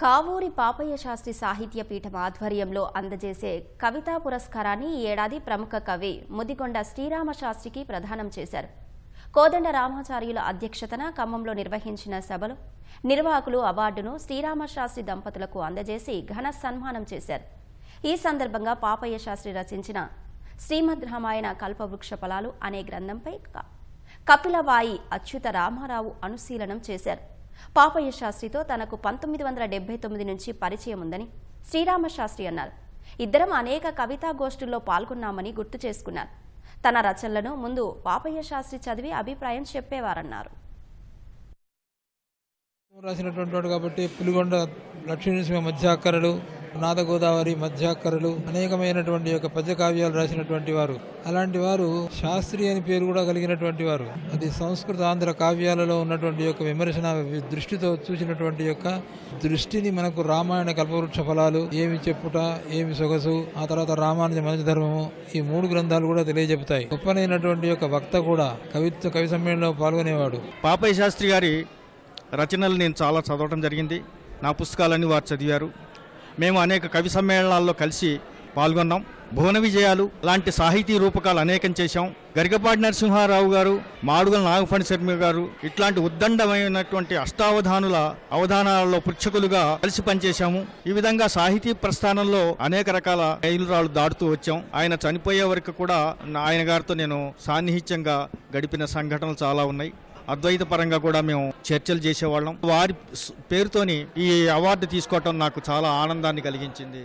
కావూరి పాపయ్య శాస్త్రి సాహిత్య పీఠం ఆధ్వర్యంలో అందజేసే కవితా పురస్కారాన్ని ఈ ఏడాది ప్రముఖ కవి ముదిగొండ శ్రీరామ శాస్త్రికి ప్రదానం చేశారు. కోదండ రామాచార్యుల అధ్యక్షతన ఖమ్మంలో నిర్వహించిన సభలో నిర్వాహకులు అవార్డును శ్రీరామ శాస్త్రి దంపతులకు అందజేసి ఘన సన్మానం చేశారు. ఈ సందర్భంగా పాపయ్య శాస్త్రి రచించిన శ్రీమద్ రామాయణ కల్పవృక్ష ఫలాలు అనే గ్రంథంపై కపిలవాయి అచ్యుత రామారావు అనుశీలనం చేశారు. పాపయ్య శాస్త్రితో తనకు పంతొమ్మిది వందల డెబ్బై తొమ్మిది నుంచి పరిచయం ఉందని శ్రీరామ శాస్త్రి అన్నారు. ఇద్దరం అనేక కవితా గోష్ఠుల్లో పాల్గొన్నామని గుర్తు చేసుకున్నారు. తన రచనలను ముందు పాపయ్య శాస్త్రి చదివి అభిప్రాయం చెప్పేవారన్నారు. రాసినటువంటి వాడు కాబట్టి పులిగొండ లక్ష్మీనరసింహ మధ్యాక్కరలు నాద గోదావరి మధ్యాక్కరలు అనేకమైనటువంటి యొక్క పద్య కావ్యాలు రాసినటువంటి వారు. అలాంటి వారు శాస్త్రి అని పేరు కూడా కలిగినటువంటి వారు. అది సంస్కృత ఆంధ్ర కావ్యాలలో ఉన్నటువంటి యొక్క విమర్శన దృష్టితో చూసినటువంటి యొక్క దృష్టిని మనకు రామాయణ కల్పవృక్ష ఫలాలు ఏమి చెప్పుట ఏమి సొగసు ఆ తర్వాత రామానుజ మనజ ధర్మము ఈ మూడు గ్రంథాలు కూడా తెలియజెపుతాయి. గొప్పనైనటువంటి యొక్క వక్త కూడా కవిత్వ కవి సమ్మేళనంలో పాల్గొనేవాడు. పాపయ్య శాస్త్రి గారి రచనలు నేను చాలా చదవటం జరిగింది. నా పుస్తకాలన్నీ వారు చదివారు. మేము అనేక కవి సమ్మేళనాల్లో కలిసి పాల్గొన్నాం. భువన విజయాలు లాంటి సాహితీ రూపకాలు అనేకం చేశాం. గరికపాటి నరసింహారావు గారు మాడుగల నాగఫణి శర్మ గారు ఇట్లాంటి ఉద్దండమైనటువంటి అష్టావధానుల అవధానాలలో పృచ్ఛకులుగా కలిసి పనిచేశాము. ఈ విధంగా సాహితీ ప్రస్థానంలో అనేక రకాల మైలురాళ్ళు దాటుతూ వచ్చాం. ఆయన చనిపోయే వరకు కూడా ఆయన గారితో నేను సాన్నిహిత్యంగా గడిపిన సంఘటనలు చాలా ఉన్నాయి. అద్వైత పరంగా కూడా మేము చర్చలు చేసేవాళ్ళం. వారి పేరుతోని ఈ అవార్డు తీసుకోవటం నాకు చాలా ఆనందాన్ని కలిగించింది.